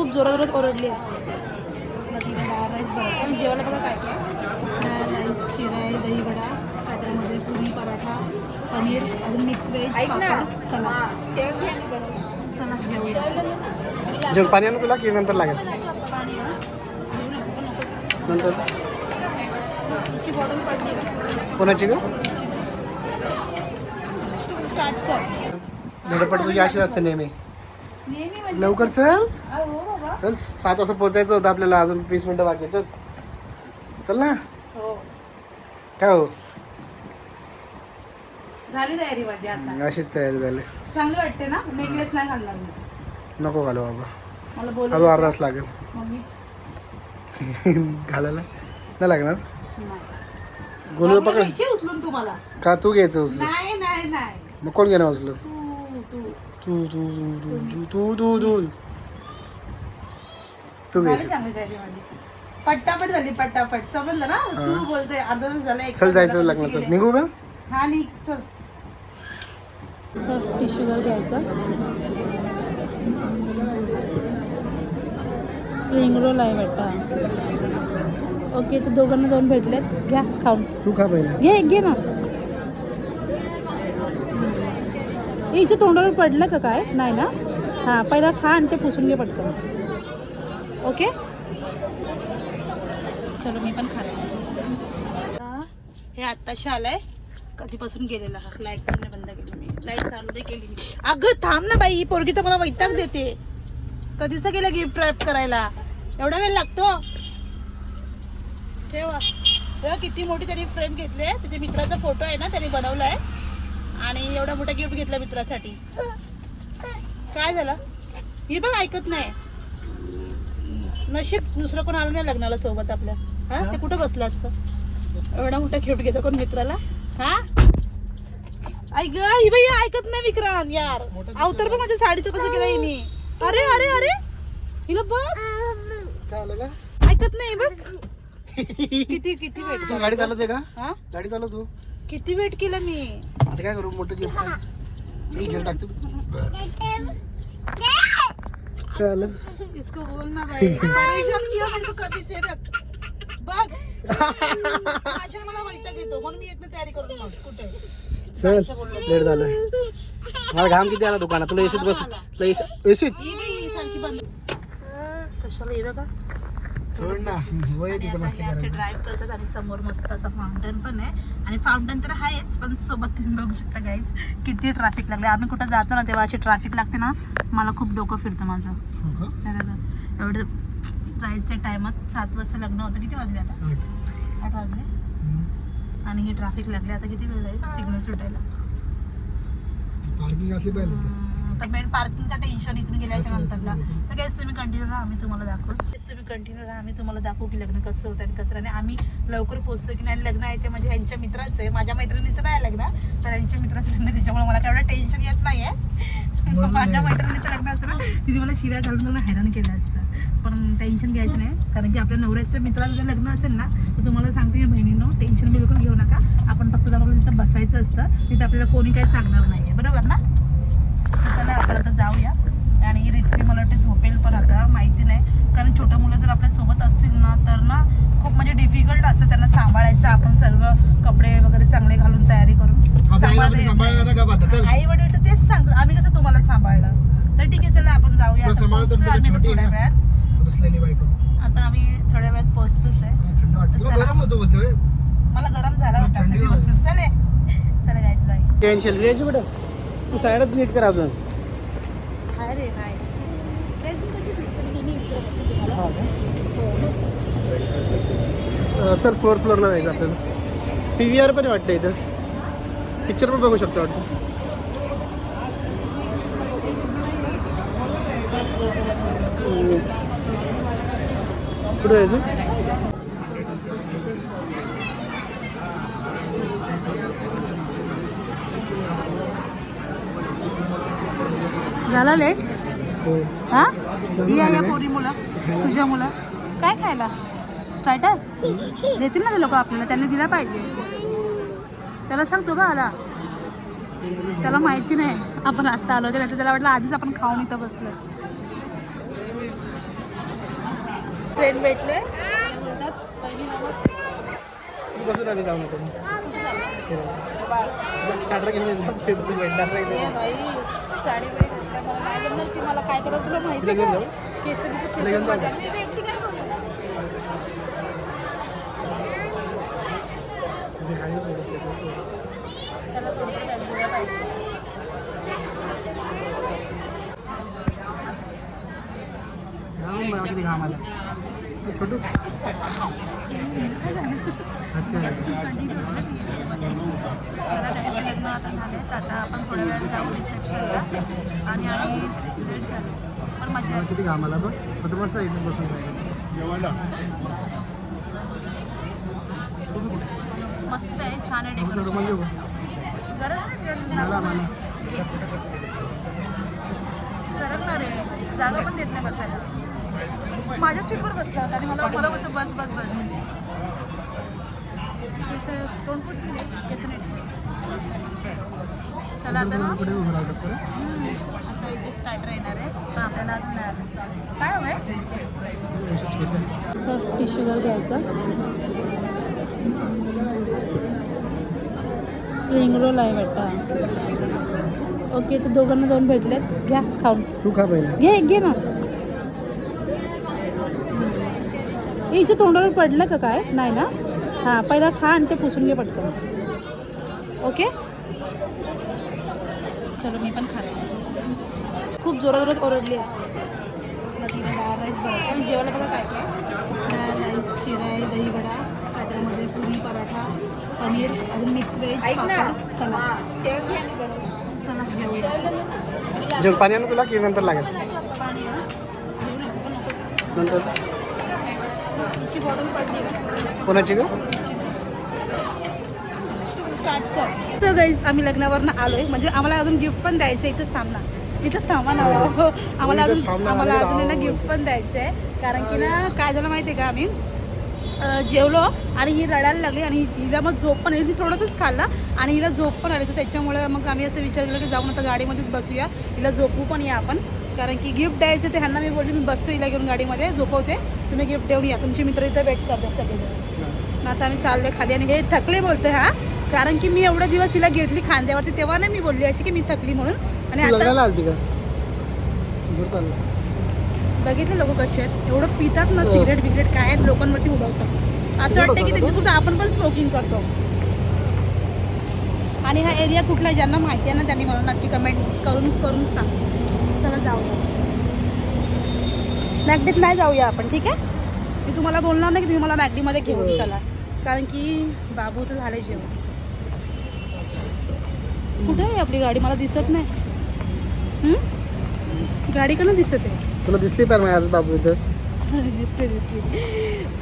खूप जोरात ओरडली असते. डाळ राईस जेवायला बघा काय काय. राईस शिराई दही वडा स्टार्टरमध्ये पुरी पराठा पनीर अजून मिक्स व्हेज चला घेऊया पाणी आणू तुला की नंतर लागेल? नंतर? कोणाची ग? धडपड तुझी अशीच असते नेहमी. म्हणजे लवकर चल. चल सात वाजता पोहोचायचं होतं आपल्याला अजून वीस मिनटं बाकी. चल. चल ना. हो. काय हो? झाली तयारी माझी आता. अशीच तयारी झाली. चांगलं वाटते ना? नेकलेस नाही घालणार मी. नको घालू बाबा. मला बोल अजून अर्धा तास लागेल. मम्मी. घालायला? नाही लागणार? नाही. गोलू मम्मी पकड. घ्यायची उचलून तुम्हाला. का तू घ्यायचं उचलू नाही नाही नाही. मग कोण घेणार उचलू तू तू. तू तू तू तू तू तू तू. तू झाली घ्यायची चांगली तयारी माझी. पट्टापट झाली पट्टापट. समजलं ना? तू बोलते अर्धा तास झाला एक चल तास जायचं झाला, लग्न गेली. निघू का? हा निघ चल. सर टिश्यूवर घ्यायचा. स्प्रिंग रोल आहे वाटतं. ओके तर दोघांना दोन भेटलेत. घ्या खाऊन. तू खा पहिला. घे घे ना. हे इथे तोंडावर पडलं का काय? नाही ना? हां पहिला खा आणि ते पुसून घे पटकन. ओके? चलो मी पण खाते. हे आत्ताशी आलंय. कधीपासून गेलेला हा? लाइट पण बंद केली मी. लाइट चालू नाही केली मी. अगं थांब ना बाई. ही पोरगी तर मला वैताग देते. कधीच गेलं गिफ्ट रॅप करायला? एवढा वेळ लागतो. ठेवा. तेव्हा किती मोठी त्यांनी फ्रेम घेतली आहे. त्याच्या मित्राचा फोटो आहे ना त्यांनी बनवलाय. आणि एवढा मोठा गिफ्ट घेतला मित्रासाठी. काय झालं? ही बघ ऐकत नाही. नशीब दुसरं कोण आलं नाही लग्नाला सोबत आपल्या. हा? ते कुठं बसलं असतं? एवढा मोठा गिफ्ट घेतो कोण मित्राला? हा? ऐक ही बाई ऐकत नाही विक्रांत यार. अवतर पण माझ्या साडीचं कसं केलं हिने. अरे अरे अरे. हिला बघ. ऐकत नाही बघ. किती किती वेट तू गाडी चालवते का? हा? गाडी चालव तू. किती वेट केलं मी? आता काय करू? मोठं गिफ्ट मी घेऊन टाकतो. इसको बोल ना भाई। परेशान किया मेरे को कभी से रख। बघ। अशा मला वैताग येतो म्हणून मी एक तयारी करून मग कुठे? चल लेट झालं. मला घाम किती आला दुकानात? तुला एसीत बस तुला एसीत कशाला येऊ का सोड ना. वय तिचं मस्ती आमचे करायला. ड्राईव्ह करतात आणि समोर मस्त असं फाउंटन पण आहे. आणि फाउंटन तर आहेच पण सोबत तुम्ही बघू शकता गाईज किती ट्रॅफिक लागले. आम्ही कुठं जातो ना तेव्हा अशी ट्रॅफिक लागते ना मला खूप डोकं फिरतं माझं. हो का? एवढं जायच्या टायमात सात वाजता लग्न होतं. किती वाजले आता? आठ. आठ वाजले. हम्म. आणि हे ट्रॅफिक लागले. आता किती वेळ आहे? सिग्नल सुटायला. पार्किंग असली पाहिजे तिथे. हम्म, तर मेन पार्किंगचं टेन्शन इथून गेल्याच्या नंतरला. तर गॅस तुम्ही कंटिन्यू राहा आम्ही तुम्हाला दाखवू. Guys, तुम्ही कंटिन्यू राहा आम्ही तुम्हाला दाखवू की लग्न कसं होतं आणि कसं नाही. आणि आम्ही लवकर पोहोचतो की नाही. लग्न आहे ते म्हणजे यांच्या मित्राचं आहे. माझ्या मैत्रिणीचं नाही लग्न. तर यांच्या मित्राचं लग्न त्याच्यामुळे मला तेवढं टेन्शन येत नाही आहे. माझ्या मैत्रिणीचं लग्न असं ना तिने मला शिव्या घालून मला हैराण केलं असतं. पण टेन्शन घ्यायचं नाही. कारण की आपल्या नवऱ्याचं मित्राचं जर लग्न असेल ना तर तुम्हाला सांगते बहिणीनं टेन्शन बिलकुल घेऊ नका. आपण फक्त तिथं बसायचं असतं तिथं आपल्याला कोणी काही सांगणार नाही आहे बरोबर ना तर चला आपण आता जाऊया. आणि रितवी मला वाटते झोपेल पण आता माहिती नाही. कारण छोटं मुलं जर आपल्यासोबत असतील ना तर ना खूप म्हणजे डिफिकल्ट असतं त्यांना सांभाळायचं आपण सर्व कपडे वगैरे चांगले घालून तयारी करून आई वडील तर तेच सांगतो आम्ही कसं तुम्हाला सांभाळलं तर ठीक आहे चला आपण जाऊया. आम्ही थोड्या. वेळात. आता आम्ही थोड्या वेळात पोहोचतोच आहे. मला गरम झाला होता चले. चले जायचं बाई कुठं? तू साईडच नीट कर अजून. हाय. रे हाय कशी दिसते तुम्हाला अं, चल फोर्थ फ्लोअरला जायचं आपल्याला. पी व्ही आर पण वाटतं इथं. पिक्चर पण बघू शकतो वाटतं. कुठं जायचं? झाला लेट हो. हा? या या पोरी मुलं. तुझ्या मुलं. काय खायला? स्टार्टर देतील ना लोक आपल्याला. त्यांनी दिला पाहिजे. त्याला सांगतो का आला. त्याला माहिती नाही. आपण आत्ता आलो तर त्याला वाटलं आधीच आपण खाऊन इथं बसलो फ्रेंड भेटले. स्टार्टर साडी बिडी घातल्या मला नाही जमणार ती मला काय करत तुला माहिती का? केस बिस जाऊ. माझ्या मी एकटी काय करू त्याला पाहिजे. किती घाम आला. छोटू. अच्छा. लग्न आता झालंय तर आता आपण थोड्या वेळाने जाऊ रिसेप्शनला आणि आम्ही लेट झालो पण मजा किती घाम आला बघ मस्त आयसन बसून राहिलं मस्त आहे छान आहे डेकोरेशन? गरज नाही सरकणार आहे. जागा पण देत नाही बसायला. माझ्या सीटवर बसला होता आणि मला मला बोलतो बस बस बस. तोंड केस. चला आता ना. आता इथे स्टार्टर येणार आहे. पण आपल्याला काय छोटी आहे. असं टिश्यूवर घ्यायचं. स्प्रिंग रोल आहे वाटतं. ओके तर दोघांना दोन भेटलेत. घ्या खाऊन. तू खा पहिला. घे घे ना हे हिच्या तोंडावर पडलं का काय? नाही ना? हां पहिला खा आणि ते पुसून घे पटकन. ओके? चलो मी पण खाते. खूप जोरात जोरात ओरडली असते. डाळ राईस बघा पण जेवायला बघा काय काय. डाळ राईस शिराई दही वडा स्टार्टरमध्ये पुरी पराठा पनीर अजून मिक्स व्हेज चला. जेवण पाणी आणू तुला की नंतर लागेल? पाणी नंतर? का कोणाची ग? स्टार्ट कर तर गाईज आम्ही लग्नावरनं आलोय. म्हणजे आम्हाला अजून गिफ्ट पण द्यायचं आहे इथंच थांबणार इथंच थांबा ना हो. आम्हाला इथंच अजून आम्हाला अजून ना. गिफ्ट पण द्यायचं आहे कारण की ना काय झालं माहिती आहे का आम्ही? जेवलो आणि ही रडायला लागली आणि हिला मग झोप पण आली. थोडंसंच खाल्ला आणि हिला झोप पण आली. तर त्याच्यामुळे मग आम्ही असं विचार केला की जाऊन आता गाडीमध्येच बसूया. हिला झोपू पण या आपण. कारण की गिफ्ट द्यायचं ते ह्यांना मी बोलली मी बसते हिला घेऊन गाडीमध्ये झोपवते. तुम्ही गिफ्ट देऊन या. तुमचे मित्र इथं वेट करतात सगळे. आता आम्ही चालले खाली आणि हे थकले बोलते हा. कारण की मी एवढे दिवस हिला घेतली खांद्यावरती तेव्हा नाही मी बोलली अशी की मी थकली म्हणून. आणि आता बघितले लोक कसे आहेत. एवढं पितात ना सिगरेट बिगरेट काय लोकांवरती उडवतात. असं वाटतं की त्यांच्यासुद्धा आपण पण स्मोकिंग करतो. आणि हा एरिया कुठला आहे ज्यांना माहिती आहे ना त्यांनी मला नक्की कमेंट करून करून सांग. चला जाऊया. मॅगडीत नाही जाऊया आपण ठीक आहे? मी तुम्हाला बोलणार नाही की तुम्ही मला मॅगडीमध्ये घेऊन चला. कारण की बाबूचं झालं जेवण. कुठे आहे आपली गाडी? मला दिसत नाही? गाडी का ना दिसत आहे? तुला दिसली माझ्या आज बाबू इथं. दिसते दिसली.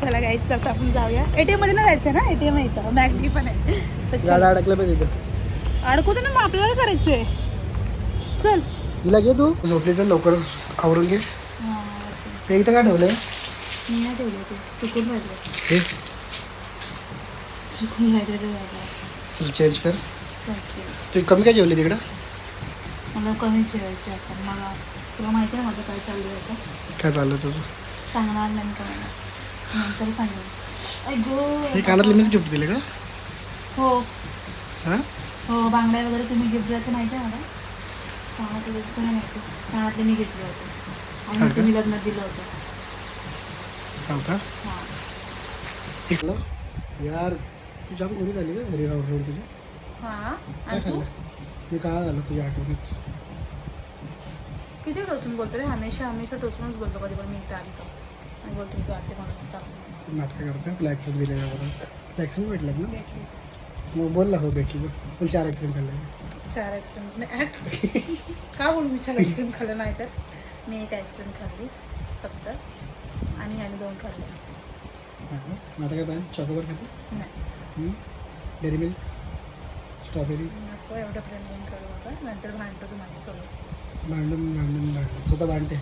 चला गाईच तर आपण जाऊया. एटीएममध्ये नाही जायचं ना? एटीएम आहे इथं. मॅगडी पण आहे. अडकलं पाहिजे इथं. अडकू दे ना मग आपल्याला करायचंय. चल. हिला घे तू. झोपलीचं लवकर आवरून घे. ते इथं काय ठेवलंय? मी नाही ठेवले ते. चुकून राहिले हे? चुकून राहिलेलं चल चेंज कर. तू कमी काय जेवली तिकडं? मला कमी जेवायचं आता. मला तुला माहिती आहे माझं काय चालू आहे आता? काय चाललं तुझं? सांगणार नाही का मला नंतर सांगेन. ऐ हे गो कानातले मीच गिफ्ट दिले का? हो. हां? हो बांगड्या वगैरे तुम्ही गिफ्ट द्यायचं माहिती आहे मला. कानातले माहिती कानातले मी घेतले होते. आणि? तुम्ही लग्नात दिलं होतं. का? हां. यार तू जाम कोणी झाली का घरी राहून राहून हां? काय खाल्लं? मी काय झालं तुझ्या आठवणीत? किती टोचून बोलतो रे? हमेशा हमेशा टोचूनच बोलतो कधी पण. मी इथे आली का आणि बोलतो तू आते मला नाटकं करते बरोबर तुला ॲक्सिडेंट भेटलं ना? भेटली. मग बोल ना हो भेटली पण चार ॲक्सिडेंट खाल्ले. चार आईस्क्रीम नाही का बोलू मी चार आईस्क्रीम खाल्लं नाही तर? मी एक आईस्क्रीम खाल्ली फक्त. आणि आणि दोन खाल्ले? मग आता काय पाहिजे चॉकोबर खाते? नाही. डेअरी मिल्क स्ट्रॉबेरी नको एवढं प्रेम करू आता नंतर भांडतो तू माझ्यासोबत भांडून भांडून भांडून. स्वतः भांडते.